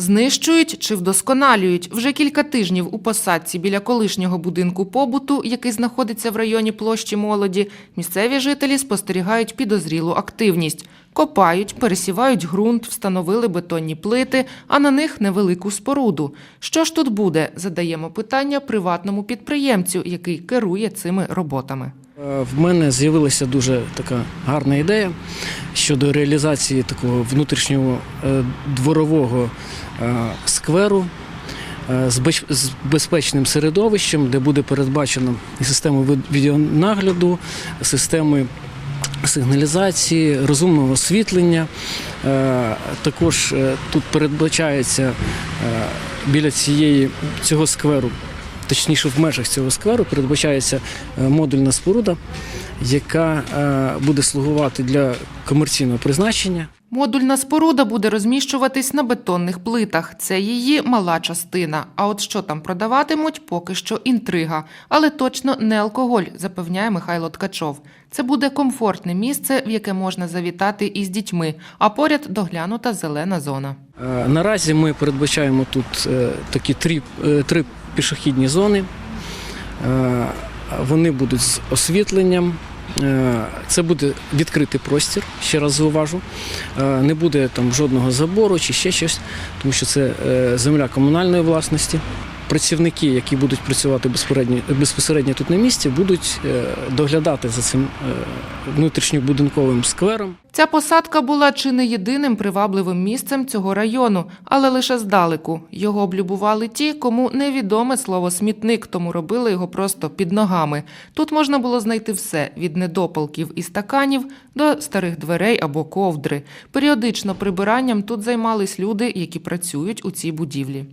Знищують чи вдосконалюють вже кілька тижнів у посадці біля колишнього будинку побуту, який знаходиться в районі площі молоді. Місцеві жителі спостерігають підозрілу активність. Копають, пересівають ґрунт, встановили бетонні плити, а на них невелику споруду. Що ж тут буде? Задаємо питання приватному підприємцю, який керує цими роботами. В мене з'явилася дуже така гарна ідея щодо реалізації такого внутрішнього е, дворового е, скверу е, з безпечним середовищем, де буде передбачено і система відеонагляду, системи сигналізації, розумного освітлення. Також тут передбачається біля цієї цього скверу точніше в межах цього скверу передбачається е, модульна споруда, яка е, буде слугувати для комерційного призначення. Модульна споруда буде розміщуватись на бетонних плитах. Це її мала частина. А от що там продаватимуть, поки що інтрига. Але точно не алкоголь, запевняє Михайло Ткачов. Це буде комфортне місце, в яке можна завітати із дітьми, а поряд доглянута зелена зона. Е, Наразі ми передбачаємо тут такі три, три пішохідні зони. Е, Вони будуть з освітленням. Е, Це буде відкритий простір, ще раз зауважу. Е, Не буде там жодного забору чи ще щось, тому що це земля комунальної власності. Працівники, які будуть працювати безпосередньо, безпосередньо тут на місці, будуть е, доглядати за цим е, внутрішньобудинковим сквером. Ця посадка була чи не єдиним привабливим місцем цього району, але лише здалеку. Його облюбували ті, кому невідоме слово смітник, тому робили його просто під ногами. Тут можна було знайти все від недопалків і стаканів до старих дверей або ковдри. Періодично прибиранням тут займались люди, які працюють у цій будівлі.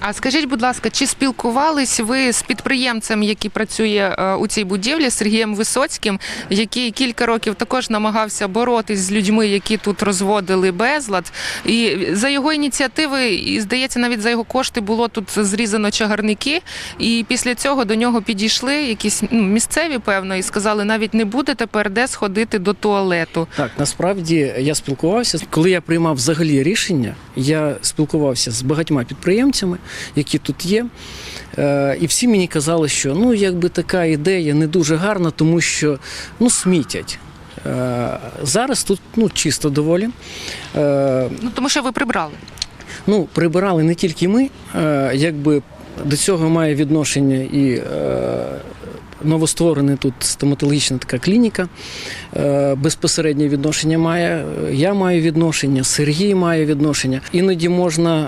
А скажіть, будь ласка, чи спілкувались ви з підприємцем, який працює е, у цій будівлі, Сергієм Висоцьким, який кілька років також намагався боротись з людьми, які тут розводили безлад? І за його ініціативи, і здається, навіть за його кошти було тут зрізано чагарники. І після цього до нього підійшли якісь ну, місцеві, певно, і сказали, навіть не буде тепер де сходити до туалету. Так, насправді я спілкувався. Коли я приймав взагалі рішення, я спілкувався з багатьма підприємцями, які тут є. Е, І всі мені казали, що ну якби така ідея не дуже гарна, тому що ну смітять. Е, Зараз тут ну чисто доволі. Е, Ну тому що ви прибрали. Ну, прибирали не тільки ми, якби до цього має відношення і новостворена тут стоматологічна така клініка. Е, безпосереднє відношення має. Я маю відношення, Сергій має відношення. Іноді можна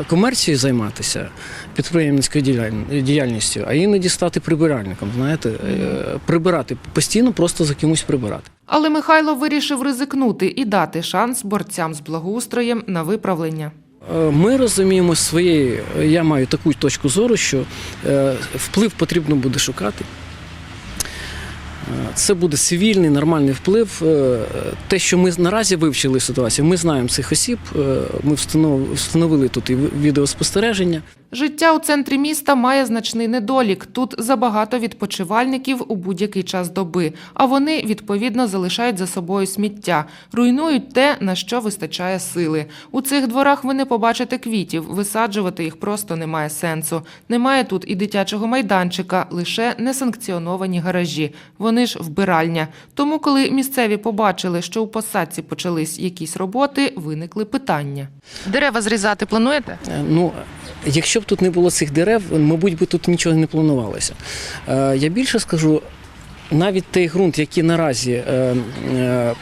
е, комерцією займатися, підприємницькою діяль- діяльністю, а іноді стати прибиральником. Знаєте, Е, прибирати постійно, просто за кимось прибирати. Але Михайло вирішив ризикнути і дати шанс борцям з благоустроєм на виправлення. Е, Ми розуміємо своєї, я маю таку точку зору, що е, вплив потрібно буде шукати. Е, Це буде цивільний, нормальний вплив. Е, Те, що ми наразі вивчили ситуацію, ми знаємо цих осіб, е, ми встановили тут і відеоспостереження. Життя у центрі міста має значний недолік. Тут забагато відпочивальників у будь-який час доби, а вони відповідно залишають за собою сміття, руйнують те, на що вистачає сили. У цих дворах ви не побачите квітів, висаджувати їх просто немає сенсу. Немає тут і дитячого майданчика, лише несанкціоновані гаражі. Вони ж вбиральня. Тому, коли місцеві побачили, що у посадці почались якісь роботи, виникли питання. Дерева зрізати плануєте? Е, Ну, якщо б тут не було цих дерев, мабуть, би тут нічого не планувалося. Е, Я більше скажу, навіть той ґрунт, який наразі е, е,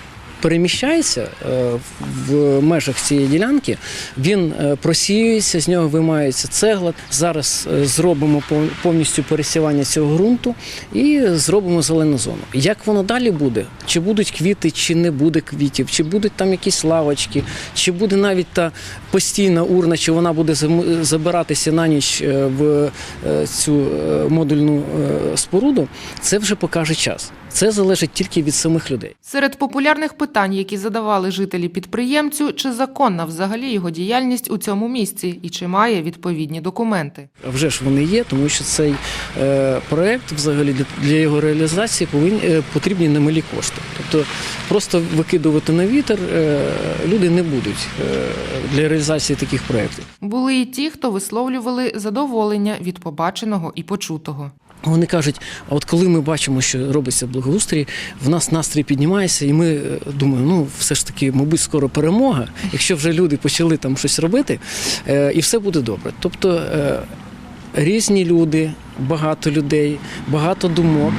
переміщається е, в межах цієї ділянки, він е, просіюється, з нього вимається цегла. Зараз е, зробимо повністю пересівання цього ґрунту і зробимо зелену зону. Як воно далі буде? Чи будуть квіти, чи не буде квітів, чи будуть там якісь лавочки, чи буде навіть та постійна урна, чи вона буде забиратися на ніч в цю модульну споруду, це вже покаже час. Це залежить тільки від самих людей. Серед популярних питань, які задавали жителі підприємцю, чи законна взагалі його діяльність у цьому місці і чи має відповідні документи. А Вже ж вони є, тому що цей е, проект, взагалі, для, його реалізації повинні е, потрібні немалі кошти. Тобто просто викидувати на вітер е, люди не будуть для реалізації таких проєктів. Були і ті, хто висловлювали задоволення від побаченого і почутого. Вони кажуть, а от коли ми бачимо, що робиться благоустрій, в нас настрій піднімається, і ми е, думаємо, ну все ж таки, мабуть, скоро перемога, якщо вже люди почали там щось робити, е, і все буде добре. Тобто е, різні люди, багато людей, багато думок,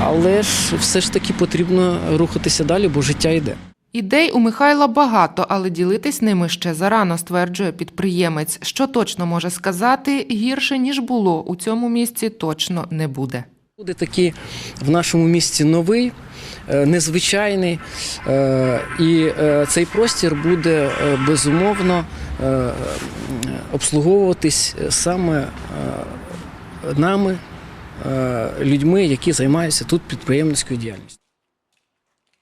але ж все ж таки потрібно рухатися далі, бо життя йде. Ідей у Михайла багато, але ділитись ними ще зарано, стверджує підприємець. Що точно може сказати, гірше ніж було у цьому місці точно не буде. Буде такий в нашому місті новий, е, незвичайний, е, і е, цей простір буде безумовно обслуговуватись саме нами, людьми, які займаються тут підприємницькою діяльністю.